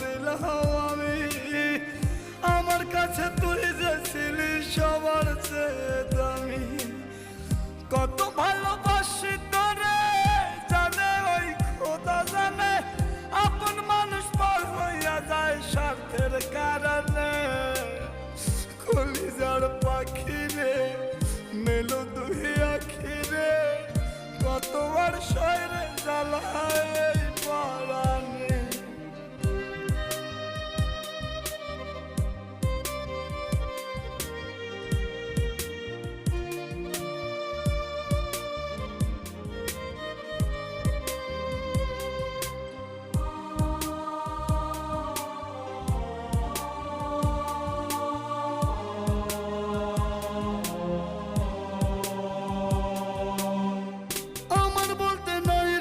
আমি আমার কাছে তুই যেছিলি সবার চেয়ে দামি। কত ভালোবাসি তোরে, জানে ওই খোদা জানে। আপন মানুষ পর হইয়া যায় স্বার্থের কারণে। কলিজার পাখি রে মেলো দুহিয়া খিরে কতবার শহরে জ্বালায়।